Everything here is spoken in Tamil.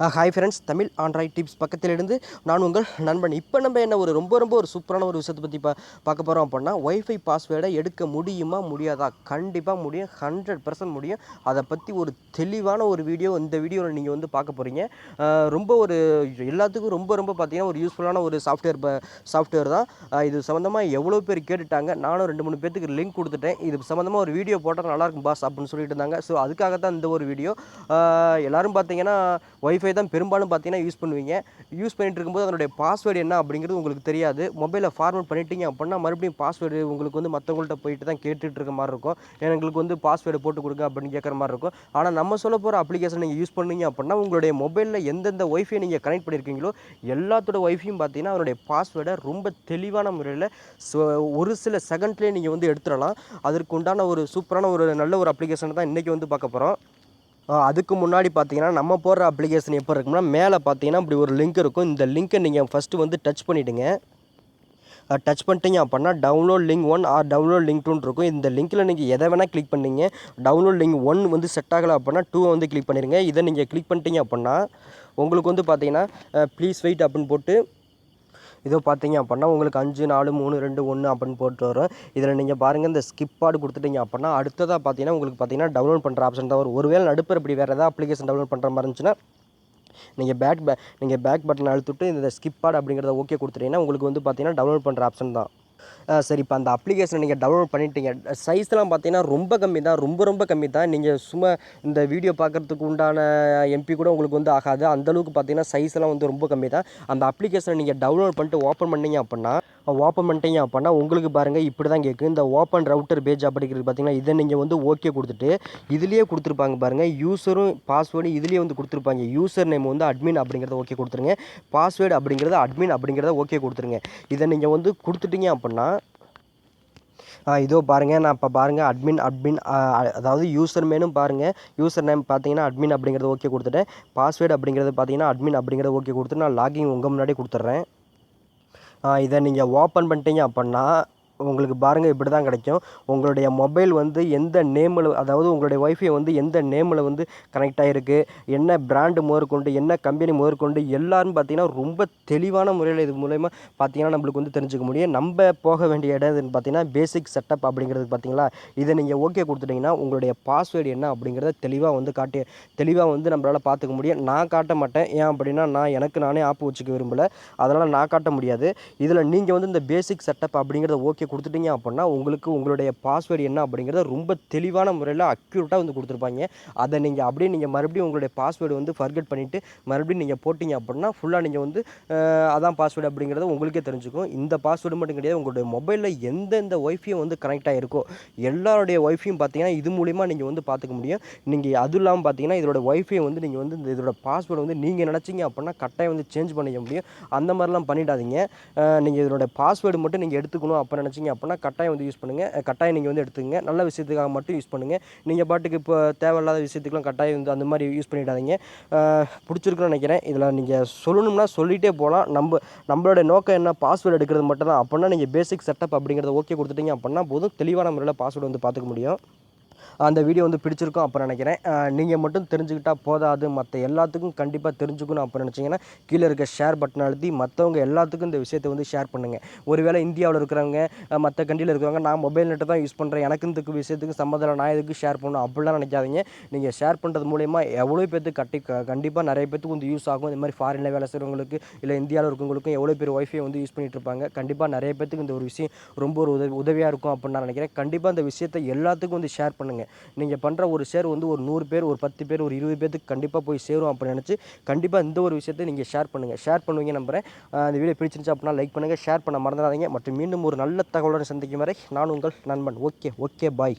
Hi friends Tamil android tips பக்கத்திலிருந்து நான் உங்கள் நண்பன். இப்போ நம்ம என்ன ஒரு ரொம்ப ரொம்ப ஒரு சூப்பரான ஒரு விஷயத்தை பற்றி பா பார்க்க போகிறோம் அப்படின்னா ஒய்ஃபை பாஸ்வேர்டை எடுக்க முடியுமா முடியாதா? கண்டிப்பாக முடியும். ஹண்ட்ரட் பர்சன்ட் முடியும். அதை பற்றி ஒரு தெளிவான ஒரு வீடியோ இந்த வீடியோவில் நீங்கள் வந்து பார்க்க போகிறீங்க ரொம்ப ஒரு எல்லாத்துக்கும் ரொம்ப ரொம்ப பார்த்தீங்கன்னா ஒரு யூஸ்ஃபுல்லான ஒரு சாஃப்ட்வேர் சாஃப்ட்வேர் தான். இது சம்மந்தமாக எவ்வளோ பேர் கேட்டுட்டாங்க? நானும் ரெண்டு மூணு பேர்த்துக்கு லிங்க் கொடுத்துட்டேன். இது சம்மந்தமாக ஒரு வீடியோ போட்டால் நல்லாயிருக்கும் பாஸ் அப்படின்னு சொல்லிட்டு இருந்தாங்க. ஸோ அதுக்காக தான் இந்த ஒரு வீடியோ எல்லோரும் பார்த்தீங்கன்னா ஒய்ஃபை தான் பெரும்பாலும் பார்த்தீங்கன்னா யூஸ் பண்ணுவீங்க. யூஸ் பண்ணிட்டு இருக்கும்போது அதனுடைய பாஸ்வேர்டு என்ன அப்படிங்கிறது உங்களுக்கு தெரியாது. மொபைலை ஃபார்வர்ட் பண்ணிட்டீங்க அப்படின்னா மறுபடியும் பாஸ்வேர்டு உங்களுக்கு வந்து மற்றவங்கள்ட்ட போயிட்டு தான் கேட்டுட்டு இருக்க மாதிரி இருக்கும். எங்களுக்கு வந்து பாஸ்வேர்டு போட்டு கொடுங்க அப்படின்னு கேட்குற மாதிரி இருக்கும். ஆனால் நம்ம சொல்ல போகிற அப்ளிகேஷன் நீங்கள் யூஸ் பண்ணீங்க அப்படின்னா உங்களுடைய மொபைலில் எந்தெந்த ஒய்ஃபை நீங்கள் கனெக்ட் பண்ணியிருக்கீங்களோ எல்லாத்தோட ஒய்ஃபையும் பார்த்தீங்கன்னா அதனுடைய பாஸ்வேர்டை ரொம்ப தெளிவான முறையில் ஒரு சில செகண்ட்லேயே நீங்கள் வந்து எடுத்துடலாம். அதற்கு உண்டான ஒரு சூப்பரான ஒரு நல்ல ஒரு அப்ளிகேஷன் தான் இன்றைக்கி வந்து பார்க்க போகிறோம் அதுக்கு முன்னாடி பார்த்தீங்கன்னா நம்ம போடுற அப்ளிகேஷன் எப்போ இருக்கும்னா மேலே பார்த்தீங்கன்னா இப்படி ஒரு லிங்க் இருக்கும். இந்த லிங்க்கை நீங்கள் ஃபஸ்ட்டு வந்து டச் பண்ணிவிடுங்க டச் பண்ணிட்டீங்க அப்படின்னா download link one or download link டூன்னு இருக்கும். இந்த லிங்க்கில் நீங்கள் எதை வேணால் கிளிக் பண்ணீங்க. டவுன்லோட் லிங்க் ஒன் வந்து செட் ஆகலை அப்படின்னா டூவை வந்து கிளிக் பண்ணிடுங்க இதை நீங்கள் கிளிக் பண்ணிட்டீங்க அப்படின்னா உங்களுக்கு வந்து பார்த்தீங்கன்னா ப்ளீஸ் வெயிட் அப்படின்னு போட்டு இதோ பார்த்தீங்க அப்படின்னா உங்களுக்கு அஞ்சு நாலு மூணு ரெண்டு ஒன்று அப்படின்னு போட்டு வரும். இதில் நீங்கள் பாருங்கள் இந்த ஸ்கிப் ஆடு கொடுத்துட்டீங்க அப்படின்னா அடுத்ததாக பார்த்தீங்கன்னா உங்களுக்கு பார்த்தீங்கன்னா டவுன்லோட் பண்ணுற ஆப்ஷன் தான் வரும். ஒருவேளை நடுப்புற இப்படி வேறு ஏதாவது அப்ளிகேஷன் டவுன்லோட் பண்ணுற மாதிரி இருந்துச்சுன்னா நீங்கள் பேக் பே நீங்கள் பேக் பட்டன் அழுத்துட்டு இந்த ஸ்கிப் ஆட் அப்படிங்கிறத ஓகே கொடுத்துட்டீங்கன்னா உங்களுக்கு வந்து பார்த்தீங்கன்னா டவுன்லோட் பண்ணுற ஆப்ஷன் தான். சரி இப்போ அந்த அப்ளிகேஷனை நீங்கள் டவுன்லோட் பண்ணிட்டீங்க. சைஸ்லாம் பார்த்தீங்கன்னா ரொம்ப கம்மி தான் ரொம்ப ரொம்ப கம்மி தான். நீங்கள் சும்மா இந்த வீடியோ பார்க்குறதுக்கு உண்டான எம்பி கூட உங்களுக்கு வந்து ஆகாது. அந்தளவுக்கு பார்த்தீங்கன்னா சைஸ்லாம் வந்து ரொம்ப கம்மி தான். அந்த அப்ளிகேஷனை நீங்கள் டவுன்லோட் பண்ணிட்டு ஓப்பன் பண்ணீங்க அப்படின்னா ஓப்பன் பண்ணிட்டீங்க அப்படின்னா உங்களுக்கு பாருங்கள் இப்படி தான் கேட்கும் இந்த ஓப்பன் ரவுட்டர் பேஜ் அப்படிங்கிறது பார்த்தீங்கன்னா இதை நீங்கள் வந்து ஓகே கொடுத்துட்டு இதுலேயே கொடுத்துருப்பாங்க பாருங்கள் யூஸரும் பாஸ்வேர்டு இதுலேயே வந்து கொடுத்துருப்பாங்க. யூசர் நேம் வந்து அட்மின் அப்படிங்கிறத ஓகே கொடுத்துருங்க. பாஸ்வேர்டு அப்படிங்கிறத அட்மின் அப்படிங்கிறத ஓகே கொடுத்துருங்க. இதை நீங்கள் வந்து கொடுத்துட்டீங்க அப்படின்னா ஆ, இதோ பாருங்கள் நான் இப்போ பாருங்கள் அட்மின் அட்மின் அதாவது யூசர் மேனும் பாருங்கள் யூசர் நேம் பார்த்தீங்கன்னா அட்மின் அப்படிங்கிறத ஓகே கொடுத்துட்டேன். பாஸ்வேர்டு அப்படிங்கிறது பார்த்தீங்கன்னா அட்மின் அப்படிங்கிறத ஓகே கொடுத்துட்டு நான் லாகின் உங்கள் முன்னாடி கொடுத்துட்றேன். இதை நீங்கள் ஓப்பன் பண்ணிட்டீங்க அப்படின்னா உங்களுக்கு பாருங்கள் இப்படி தான் கிடைக்கும். உங்களுடைய மொபைல் வந்து எந்த நேமில் அதாவது உங்களுடைய ஒய்ஃபை வந்து எந்த நேமில் வந்து கனெக்ட் ஆகிருக்கு என்ன பிராண்டு முதற்கொண்டு என்ன கம்பெனி முதற்கொண்டு எல்லாரும் பார்த்தீங்கன்னா ரொம்ப தெளிவான முறையில் இது மூலயமா பார்த்தீங்கன்னா நம்மளுக்கு வந்து தெரிஞ்சுக்க முடியும். நம்ம போக வேண்டிய இடம் எதுன்னு பார்த்தீங்கன்னா பேசிக் செட்டப் அப்படிங்கிறது பார்த்தீங்களா? இதை நீங்கள் ஓகே கொடுத்துட்டிங்கன்னா உங்களுடைய பாஸ்வேர்டு என்ன அப்படிங்கிறத தெளிவாக வந்து காட்டி தெளிவாக வந்து நம்மளால் பார்த்துக்க முடியும். நான் காட்ட மாட்டேன். ஏன் அப்படின்னா நான் எனக்கு நானே ஆப் வச்சுக்க விரும்பலை. அதனால் நான் காட்ட முடியாது. இதில் நீங்கள் வந்து இந்த பேசிக் செட்டப் அப்படிங்கிறத ஓகே கொடுத்துட்டீங்க அப்படின்னா உங்களுக்கு உங்களுடைய பாஸ்வேர்டு என்ன அப்படிங்கிறத ரொம்ப தெளிவான முறையில் அக்யூரேட்டாக வந்து கொடுத்துருப்பாங்க. அதை நீங்கள் அப்படியே நீங்கள் மறுபடியும் உங்களுடைய பாஸ்வேர்டு வந்து ஃபர்கெட் பண்ணிவிட்டு மறுபடியும் நீங்கள் போட்டிங்க அப்படின்னா ஃபுல்லாக நீங்கள் வந்து அதான் பாஸ்வேர்டு அப்படிங்கிறத உங்களுக்கே தெரிஞ்சுக்கும். இந்த பாஸ்வேர்டு மட்டும் கிடையாது உங்களுடைய மொபைலில் எந்தெந்த ஒய்ஃபையும் வந்து கனெக்ட் ஆகிருக்கோ எல்லாருடைய ஒய்ஃபையும் பார்த்தீங்கன்னா இது மூலிமா நீங்கள் வந்து பார்த்துக்க முடியும். நீங்கள் அதுவும் இல்லாமல் பார்த்தீங்கன்னா இதோட ஒய்ஃபை வந்து நீங்கள் வந்து இந்த இதோட பாஸ்வேர்டு வந்து நீங்கள் நினச்சிங்க அப்படின்னா கட்டாயம் வந்து சேஞ்ச் பண்ணிக்க முடியும். அந்த மாதிரிலாம் பண்ணிடாதீங்க. நீங்கள் இதோட பாஸ்வேர்டு மட்டும் நீங்கள் எடுத்துக்கணும் அப்போ நினச்சி வச்சிங்க அப்படின்னா கட்டாயம் வந்து யூஸ் பண்ணுங்கள் கட்டாயம் நீங்கள் வந்து எடுத்துங்க நல்ல விஷயத்துக்காக மட்டும் யூஸ் பண்ணுங்கள் நீங்கள் பாட்டுக்கு இப்போ தேவையில்லாத விஷயத்துக்குலாம் கட்டாயம் வந்து அந்த மாதிரி யூஸ் பண்ணிடாதீங்க. பிடிச்சிருக்குன்னு நினைக்கிறேன். இதில் நீங்கள் சொல்லணும்னா சொல்லிகிட்டே போகலாம். நம்ம நம்மளோட நோக்கம் என்ன? பாஸ்வேர்டு எடுக்கிறது மட்டும் தான் அப்படின்னா நீங்கள் பேசிக் செட்டப் அப்படிங்கிறத ஓகே கொடுத்துட்டீங்க அப்படின்னா போதும். தெளிவான முறையில் பாஸ்வேர்டு வந்து பார்த்துக்க முடியும். அந்த வீடியோ வந்து பிடிச்சிருக்கும் அப்போ நினைக்கிறேன். நீங்கள் மட்டும் தெரிஞ்சுக்கிட்டால் போதாது. மற்ற எல்லாத்துக்கும் கண்டிப்பாக தெரிஞ்சுக்கணும் அப்போ நினச்சிங்கன்னா கீழே இருக்க ஷேர் பட்டன் அழுத்தி மற்றவங்க எல்லாத்துக்கும் இந்த விஷயத்தை வந்து ஷேர் பண்ணுங்கள் ஒருவேளை இந்தியாவில் இருக்கிறவங்க மற்ற கண்ட்ரியில் இருக்கிறவங்க நான் மொபைல் நெட்டை தான் யூஸ் பண்ணுறேன் எனக்கு இந்த விஷயத்துக்கு சம்மந்தம் நான் எதுக்கு ஷேர் பண்ணணும்? அப்படிலாம் நினைக்காதீங்க. நீங்கள் ஷேர் பண்ணுறது மூலயமா எவ்வளோ பேர்த்துக்கு கட்டி கண்டிப்பாக நிறைய பேர்த்துக்கு வந்து யூஸ் ஆகும். இந்த மாதிரி ஃபாரினில் வேலை செய்கிறவங்களுக்கு இல்லை இந்தியாவில் இருக்கவங்களுக்கும் எவ்வளோ பேர் ஒய்ஃபை வந்து யூஸ் பண்ணிகிட்டு இருப்பாங்க. கண்டிப்பாக நிறைய பேத்துக்கு இந்த ஒரு விஷயம் ரொம்ப ஒரு உதவி உதவியாக இருக்கும் அப்படின்னு நான் நினைக்கிறேன். கண்டிப்பாக இந்த விஷயத்தை எல்லாத்துக்கும் வந்து ஷேர் பண்ணுங்கள் நீங்கள் பண்ணுற ஒரு ஷேர் வந்து ஒரு நூறு பேர் ஒரு பத்து பேர் ஒரு இருபது பேருக்கு கண்டிப்பாக போய் சேரும் அப்படின்னு நினச்சி கண்டிப்பாக இந்த ஒரு விஷயத்தை நீங்கள் ஷேர் பண்ணுங்கள் ஷேர் பண்ணுவீங்க நம்புறேன். அஹ் இந்த வீடியோ பிடிச்சிருந்துச்சு அப்படின்னா லைக் பண்ணுங்கள் ஷேர் பண்ண மறந்துடாதீங்க. மற்றும் மீண்டும் ஒரு நல்ல தகவலுடன் சந்திக்கும் வரை நான் உங்கள் நண்பன். Okay okay bye